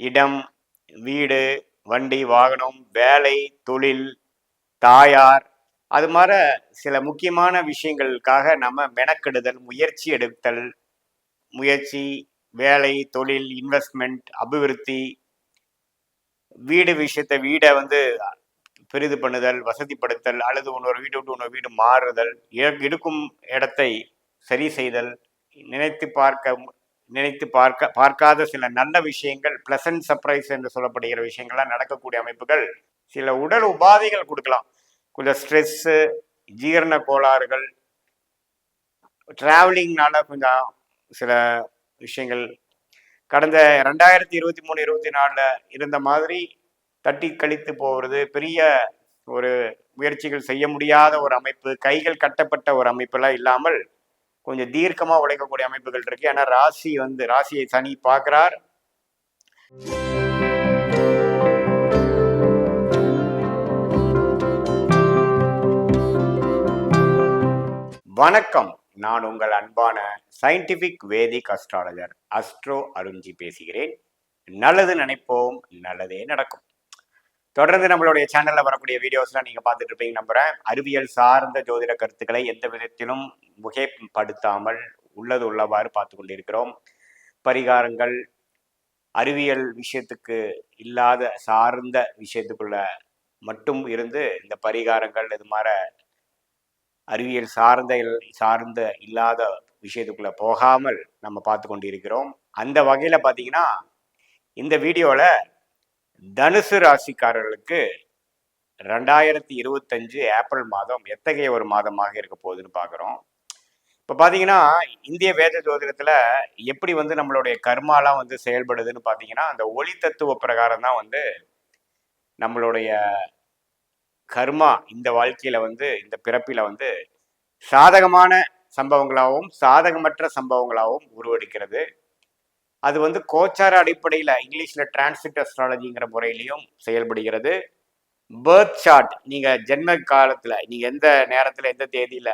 இடம் வீடு வண்டி வாகனம் வேலை தொழில் தாயார். அது மாதிரி சில முக்கியமான விஷயங்களுக்காக நம்ம மெனக்கெடுதல் முயற்சி எடுத்தல் முயற்சி வேலை தொழில் இன்வெஸ்ட்மெண்ட் அபிவிருத்தி வீடு விஷயத்தை வீடை வந்து பெரிது பண்ணுதல் வசதிப்படுத்தல் அல்லது இன்னொரு வீடு விட்டு இன்னொரு வீடு மாறுதல் இ- இருக்கும் இடத்தை சரி செய்தல் நினைத்து பார்க்க மு- நினைத்து பார்க்க பார்க்காத சில நல்ல விஷயங்கள் பிளசன்ட் சர்ப்ரைஸ் என்று சொல்லப்படுகிற விஷயங்கள்லாம் நடக்கக்கூடிய அமைப்புகள் சில உடல் உபாதைகள் கொடுக்கலாம். கொஞ்சம் ஸ்ட்ரெஸ்ஸு ஜீரண கோளாறுகள் டிராவலிங்னால கொஞ்சம் சில விஷயங்கள். கடந்த ரெண்டாயிரத்தி இருபத்தி மூணு இருபத்தி நாலில் இருந்த மாதிரி தட்டி கழித்து போகிறது பெரிய ஒரு முயற்சிகள் செய்ய முடியாத ஒரு அமைப்பு கைகள் கட்டப்பட்ட ஒரு அமைப்பெல்லாம் இல்லாமல் கொஞ்சம் தீர்க்கமா உழைக்கக்கூடிய அமைப்புகள் இருக்கு. ஏன்னா ராசி வந்து ராசியை சனி பார்க்கிறார். வணக்கம். நான் உங்கள் அன்பான scientific Vedic astrologer astro Arunji பேசுகிறேன். நல்லது நினைப்போம் நல்லதே நடக்கும். தொடர்ந்து நம்மளுடைய சேனல்ல வரக்கூடிய வீடியோஸ்லாம் நீங்க பார்த்துட்டு இருப்பீங்க நம்புறேன். அறிவியல் சார்ந்த ஜோதிட கருத்துக்களை எந்த விதத்திலும் முகைப்படுத்தாமல் உள்ளது உள்ளவாறு பார்த்து கொண்டிருக்கிறோம். பரிகாரங்கள் அறிவியல் விஷயத்துக்கு இல்லாத சார்ந்த விஷயத்துக்குள்ள மட்டும் இருந்து இந்த பரிகாரங்கள் இது மாதிரி அறிவியல் சார்ந்த சார்ந்த இல்லாத விஷயத்துக்குள்ள போகாமல் நம்ம பார்த்து கொண்டிருக்கிறோம். அந்த வகையில் பார்த்தீங்கன்னா இந்த வீடியோவில் தனுசு ராசிக்காரர்களுக்கு ரெண்டாயிரத்தி இருபத்தஞ்சு ஏப்ரல் மாதம் எத்தகைய ஒரு மாதமாக இருக்க போகுதுன்னு பார்க்குறோம் இப்போ பார்த்தீங்கன்னா இந்திய வேத ஜோதிடத்தில் எப்படி வந்து நம்மளுடைய கர்மாலாம் வந்து செயல்படுதுன்னு பார்த்தீங்கன்னா அந்த ஒளி தத்துவ பிரகாரம் தான் வந்து நம்மளுடைய கர்மா இந்த வாழ்க்கையில் வந்து இந்த பிறப்பில் வந்து சாதகமான சம்பவங்களாகவும் சாதகமற்ற சம்பவங்களாகவும் உருவெடுக்கிறது. அது வந்து கோச்சார அடிப்படையில் இங்கிலீஷில் டிரான்சிட் அஸ்ட்ராலஜிங்கிற முறையிலையும் செயல்படுகிறது. பேர்த் சார்ட் நீங்கள் ஜென்ம காலத்தில் நீங்கள் எந்த நேரத்தில் எந்த தேதியில்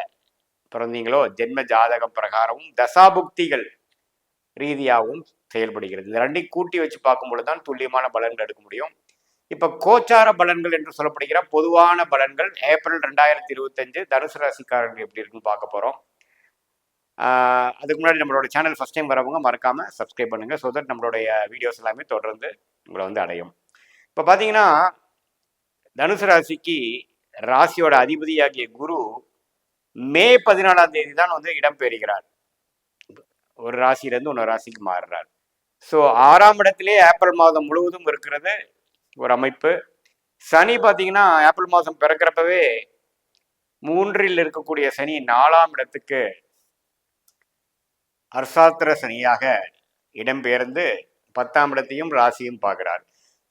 பிறந்தீங்களோ ஜென்ம ஜாதகம் பிரகாரமும் தசாபுக்திகள் ரீதியாகவும் செயல்படுகிறது. இந்த ரெண்டையும் கூட்டி வச்சு பார்க்கும் பொழுது தான் துல்லியமான பலன்கள் எடுக்க முடியும். இப்போ கோச்சார பலன்கள் என்று சொல்லப்படுகிற பொதுவான பலன்கள் ஏப்ரல் ரெண்டாயிரத்தி இருபத்தஞ்சு தனுசு ராசிக்காரர்கள் எப்படி இருக்குன்னு பார்க்க போகிறோம் அதுக்கு முன்னாடி நம்மளோட சேனல் ஃபஸ்ட் டைம் வரவங்க மறக்காமல் சப்ஸ்கிரைப் பண்ணுங்கள் ஸோ தட் நம்மளுடைய வீடியோஸ் எல்லாமே தொடர்ந்து உங்களை வந்து அடையும். இப்போ பார்த்தீங்கன்னா தனுசு ராசிக்கு ராசியோட அதிபதியாகிய குரு மே பதினாலாம் தேதி தான் வந்து இடம்பெறுகிறார் ஒரு ராசியிலேருந்து இன்னொரு ராசிக்கு மாறுறார். ஸோ ஆறாம் இடத்திலே ஏப்ரல் மாதம் முழுவதும் இருக்கிறது ஒரு அமைப்பு. சனி பார்த்தீங்கன்னா ஏப்ரல் மாதம் பிறக்கிறப்பவே மூன்றில் இருக்கக்கூடிய சனி நாலாம் இடத்துக்கு அர்சாத்திர சனியாக இடம்பெயர்ந்து பத்தாம் இடத்தையும் ராசியும் பார்க்குறார்.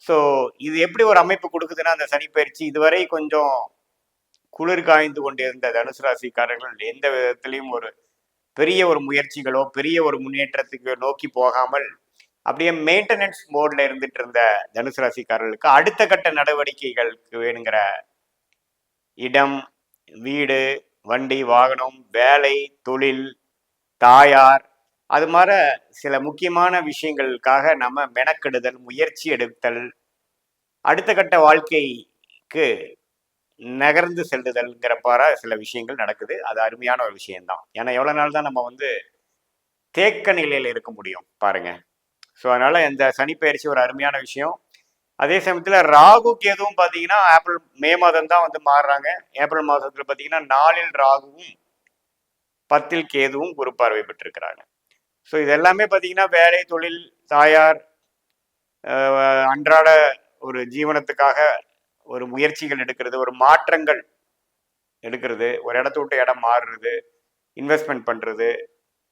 ஸோ இது எப்படி ஒரு அமைப்பு கொடுக்குதுன்னா அந்த சனி பயிற்சி இதுவரை கொஞ்சம் குளிர் காய்ந்து கொண்டிருந்த தனுசு ராசிக்காரர்கள் எந்த விதத்திலையும் ஒரு பெரிய ஒரு முயற்சிகளோ பெரிய ஒரு முன்னேற்றத்துக்கு நோக்கி போகாமல் அப்படியே மெயின்டெனன்ஸ் மோட்ல இருந்துட்டு இருந்த தனுசு ராசிக்காரர்களுக்கு அடுத்த கட்ட நடவடிக்கைகளுக்கு வேணுங்கிற இடம் வீடு வண்டி வாகனம் வேலை தொழில் தாயார். அது மாதிரி சில முக்கியமான விஷயங்களுக்காக நம்ம மெனக்கெடுதல் முயற்சி எடுத்தல் அடுத்த கட்ட வாழ்க்கைக்கு நகர்ந்து செல்லுதல்ங்கிற பார சில விஷயங்கள் நடக்குது. அது அருமையான ஒரு விஷயம்தான். ஏன்னா எவ்வளோ நாள் தான் நம்ம வந்து தேக்க நிலையில் இருக்க முடியும் பாருங்க. ஸோ அதனால இந்த சனிப்பெயர்ச்சி ஒரு அருமையான விஷயம். அதே சமயத்தில் ராகு கேதுவும் பார்த்தீங்கன்னா ஏப்ரல் மே மாதம் தான் வந்து மாறுறாங்க. ஏப்ரல் மாதத்தில் பார்த்தீங்கன்னா நாலில் ராகுவும் பத்தில் கேதுவும் குரு பார்வை பெற்றிருக்கிறாங்க ஸோ இதெல்லாமே பார்த்தீங்கன்னா வேலை தொழில் தாயார் அன்றாட ஒரு ஜீவனத்துக்காக ஒரு முயற்சிகள் எடுக்கிறது ஒரு மாற்றங்கள் எடுக்கிறது ஒரு இடத்த விட்டு இடம் மாறுறது இன்வெஸ்ட்மெண்ட் பண்ணுறது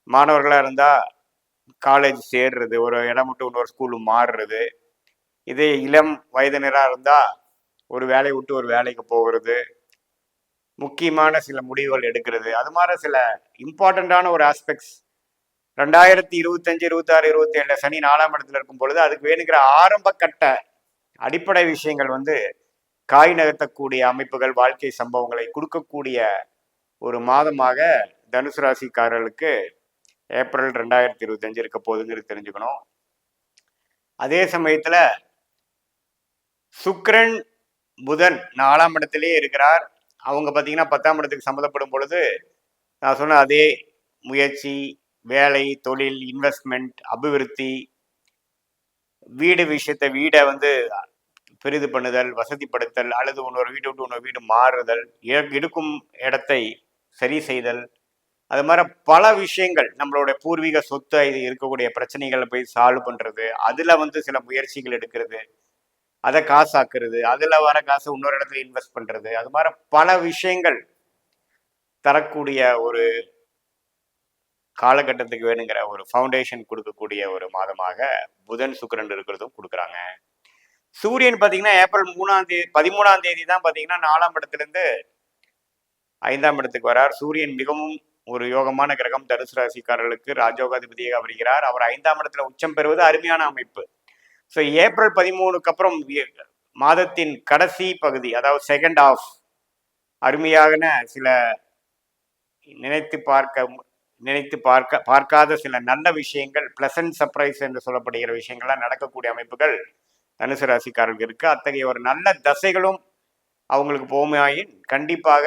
மாணவர்களாக இருந்தால் காலேஜ் சேர்றது ஒரு இடம் விட்டு இன்னொரு ஸ்கூலு மாறுறது இதே இளம் வயதினராக இருந்தால் ஒரு வேலையை விட்டு ஒரு வேலைக்கு போகிறது முக்கியமான சில முடிவுகள் எடுக்கிறது. அது மாதிரி சில இம்பார்ட்டண்ட்டான ஒரு ஆஸ்பெக்ட்ஸ் ரெண்டாயிரத்தி இருபத்தஞ்சு இருபத்தாறு இருபத்தி ஏழுல சனி நாலாம் இடத்துல இருக்கும் பொழுது அதுக்கு வேணுங்கிற ஆரம்ப கட்ட அடிப்படை விஷயங்கள் வந்து காய் நகர்த்தக்கூடிய அமைப்புகள் வாழ்க்கை சம்பவங்களை கொடுக்கக்கூடிய ஒரு மாதமாக தனுசு ராசிக்காரர்களுக்கு ஏப்ரல் ரெண்டாயிரத்தி இருபத்தஞ்சு இருக்க போகுதுங்கிறது தெரிஞ்சுக்கணும். அதே சமயத்துல சுக்ரன் புதன் நாலாம் இடத்திலே இருக்கிறார். அவங்க பார்த்தீங்கன்னா பத்தாம் இடத்துக்கு சம்மந்தப்படும் பொழுது நான் சொன்ன அதே முயற்சி வேலை தொழில் இன்வெஸ்ட்மெண்ட் அபிவிருத்தி வீடு விஷயத்தை வீடை வந்து பெரிது பண்ணுதல் வசதிப்படுத்தல் அல்லது இன்னொரு வீடு விட்டு இன்னொரு வீடு மாறுதல் எடுக்கும் இடத்தை சரி செய்தல் அது மாதிரி பல விஷயங்கள் நம்மளோட பூர்வீக சொத்து இது இருக்கக்கூடிய பிரச்சனைகளை போய் சால்வ் பண்ணுறது அதில் வந்து சில முயற்சிகள் எடுக்கிறது. அதை காசாக்குறது அதுல வர காசு இன்னொரு இடத்துல இன்வெஸ்ட் பண்றது அது மாதிரி பல விஷயங்கள் தரக்கூடிய ஒரு காலகட்டத்துக்கு வேணுங்கிற ஒரு ஃபவுண்டேஷன் கொடுக்கக்கூடிய ஒரு மாதமாக புதன் சுக்கரன் இருக்கிறதும் கொடுக்குறாங்க. சூரியன் பார்த்தீங்கன்னா ஏப்ரல் மூணாம் தேதி பதிமூணாம் தேதி தான் பார்த்தீங்கன்னா நாலாம் இடத்துலேருந்து ஐந்தாம் இடத்துக்கு வரார் சூரியன் மிகவும் ஒரு யோகமான கிரகம். தனுசு ராசிக்காரர்களுக்கு ராஜோகாதிபதியாக வருகிறார். அவர் ஐந்தாம் இடத்துல உச்சம் பெறுவது அருமையான அமைப்பு. ஸோ ஏப்ரல் பதிமூணுக்கு அப்புறம் மாதத்தின் கடைசி பகுதி அதாவது செகண்ட் ஆஃப் அருமையான சில நினைத்து பார்க்க நினைத்து பார்க்க பார்க்காத சில நல்ல விஷயங்கள் பிளசன்ட் சர்ப்ரைஸ் என்று சொல்லப்படுகிற விஷயங்கள்லாம் நடக்கக்கூடிய அமைப்புகள் தனுசு ராசிக்காரர்களுக்கு இருக்கு. அத்தகைய ஒரு நல்ல தசைகளும் அவங்களுக்கு போமையாயின் கண்டிப்பாக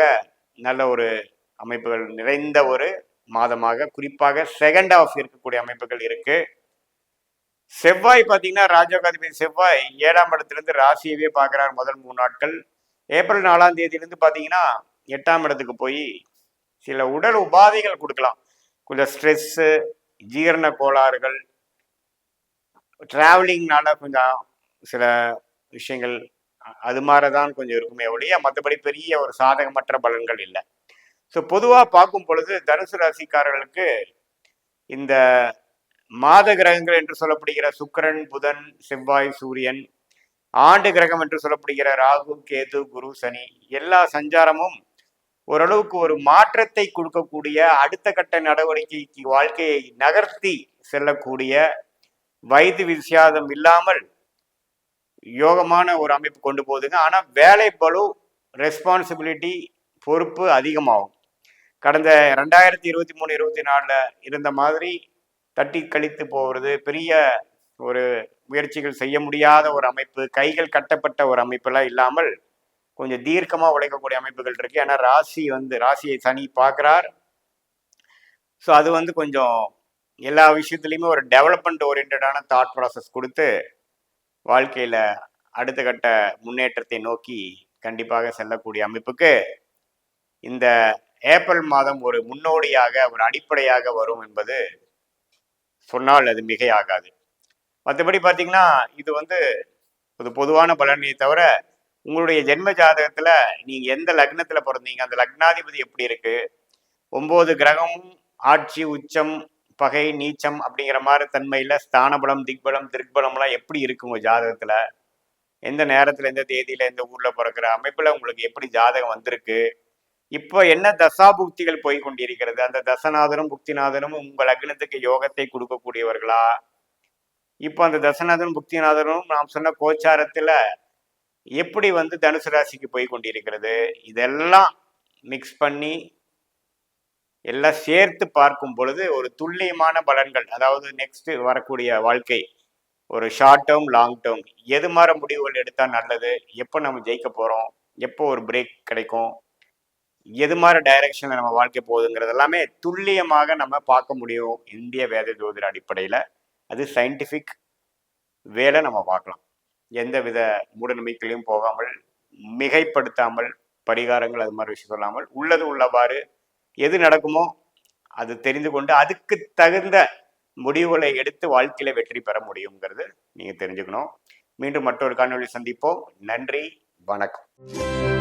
நல்ல ஒரு அமைப்புகள் நிறைந்த ஒரு மாதமாக குறிப்பாக செகண்ட் ஆஃப் இருக்கக்கூடிய அமைப்புகள் இருக்குது செவ்வாய் பார்த்தீங்கன்னா ராஜகாதிபதி செவ்வாய் ஏழாம் இடத்துலேருந்து ராசியவே பார்க்குறார் முதல் மூணு நாட்கள். ஏப்ரல் நாலாம் தேதியிலேருந்து பார்த்தீங்கன்னா எட்டாம் இடத்துக்கு போய் சில உடல் உபாதைகள் கொடுக்கலாம். கொஞ்சம் ஸ்ட்ரெஸ்ஸு ஜீரண கோளாறுகள் டிராவலிங்னால கொஞ்சம் சில விஷயங்கள் அது மாதிரி தான் கொஞ்சம் இருக்குமே ஒழிய மற்றபடி பெரிய ஒரு சாதகமற்ற பலன்கள் இல்லை. ஸோ பொதுவாக பார்க்கும் பொழுது தனுசு ராசிக்காரர்களுக்கு இந்த மாத கிரகங்கள் என்று சொல்லப்படுகிற சுக்கிரன் புதன் செவ்வாய் சூரியன் ஆண்டு கிரகம் என்று சொல்லப்படுகிற ராகு கேது குரு சனி எல்லா சஞ்சாரமும் ஓரளவுக்கு ஒரு மாற்றத்தை கொடுக்கக்கூடிய அடுத்த கட்ட நடவடிக்கைக்கு வாழ்க்கையை நகர்த்தி செல்லக்கூடிய வயது விசியாதம் இல்லாமல் யோகமான ஒரு அமைப்பு கொண்டு போகுதுங்க. ஆனால் வேலை பளு ரெஸ்பான்சிபிலிட்டி பொறுப்பு அதிகமாகும். கடந்த ரெண்டாயிரத்தி இருபத்தி மூணு இருபத்தி நாலில் இருந்த மாதிரி தட்டி கழித்து போகிறது பெரிய ஒரு முயற்சிகள் செய்ய முடியாத ஒரு அமைப்பு கைகள் கட்டப்பட்ட ஒரு அமைப்பெல்லாம் இல்லாமல் கொஞ்சம் தீர்க்கமாக உழைக்கக்கூடிய அமைப்புகள் இருக்கு. ஏன்னா ராசி வந்து ராசியை சனி பார்க்குறார். ஸோ அது வந்து கொஞ்சம் எல்லா விஷயத்துலையுமே ஒரு டெவலப்மெண்ட் ஓரியன்டான தாட் ப்ராசஸ் கொடுத்து வாழ்க்கையில் அடுத்த கட்ட முன்னேற்றத்தை நோக்கி கண்டிப்பாக செல்லக்கூடிய அமைப்புக்கு இந்த ஏப்ரல் மாதம் ஒரு முன்னோடியாக ஒரு அடிப்படையாக வரும் என்பது சொன்னால் அது மிகையாகாது. மற்றபடி பார்த்தீங்கன்னா இது வந்து ஒரு பொதுவான பலனை தவிர உங்களுடைய ஜென்ம ஜாதகத்தில் நீங்கள் எந்த லக்னத்தில் பிறந்தீங்க அந்த லக்னாதிபதி எப்படி இருக்குது ஒம்பது கிரகமும் ஆட்சி உச்சம் பகை நீச்சம் அப்படிங்கிற மாதிரி தன்மையில் ஸ்தானபலம் திக்பலம் திருக்பலம்லாம் எப்படி இருக்குங்க உங்கள் ஜாதகத்தில்? எந்த நேரத்தில் எந்த தேதியில் எந்த ஊரில் பிறக்கிற அமைப்பில் உங்களுக்கு எப்படி ஜாதகம் வந்திருக்கு? இப்போ என்ன தசாபுக்திகள் போய் கொண்டிருக்கிறது அந்த தசநாதனும் புக்திநாதனும் உங்கள் அக்னத்துக்கு யோகத்தை கொடுக்கக்கூடியவர்களா? இப்போ அந்த தசநாதனும் புக்திநாதனும் நாம் சொன்ன கோச்சாரத்தில் எப்படி வந்து தனுசு ராசிக்கு போய் கொண்டிருக்கிறது இதெல்லாம் மிக்ஸ் பண்ணி எல்லாம் சேர்த்து பார்க்கும் பொழுது ஒரு துல்லியமான பலன்கள் அதாவது நெக்ஸ்ட் வரக்கூடிய வாழ்க்கை ஒரு ஷார்ட் டேர்ம் லாங் டேர்ம் எது மாதிரி முடிவுகள் எடுத்தால் நல்லது? எப்போ நம்ம ஜெயிக்க போகிறோம் எப்போ ஒரு பிரேக் கிடைக்கும்? எது மாதிரி டைரக்ஷனில் நம்ம வாழ்க்கை போகுதுங்கிறது எல்லாமே துல்லியமாக நம்ம பார்க்க முடியும் இந்திய வேத ஜோதிட அடிப்படையில். அது சயின்டிஃபிக் வேலை நம்ம பார்க்கலாம். எந்த வித மூடநம்பிக்கையிலையும் போகாமல் மிகைப்படுத்தாமல் பரிகாரங்கள் அது மாதிரி விஷயம் சொல்லாமல் உள்ளது உள்ளவாறு எது நடக்குமோ அது தெரிந்து கொண்டு அதுக்கு தகுந்த முடிவுகளை எடுத்து வாழ்க்கையில வெற்றி பெற முடியுங்கிறது நீங்க தெரிஞ்சுக்கணும். மீண்டும் மற்றொரு காணொலி சந்திப்போம். நன்றி வணக்கம்.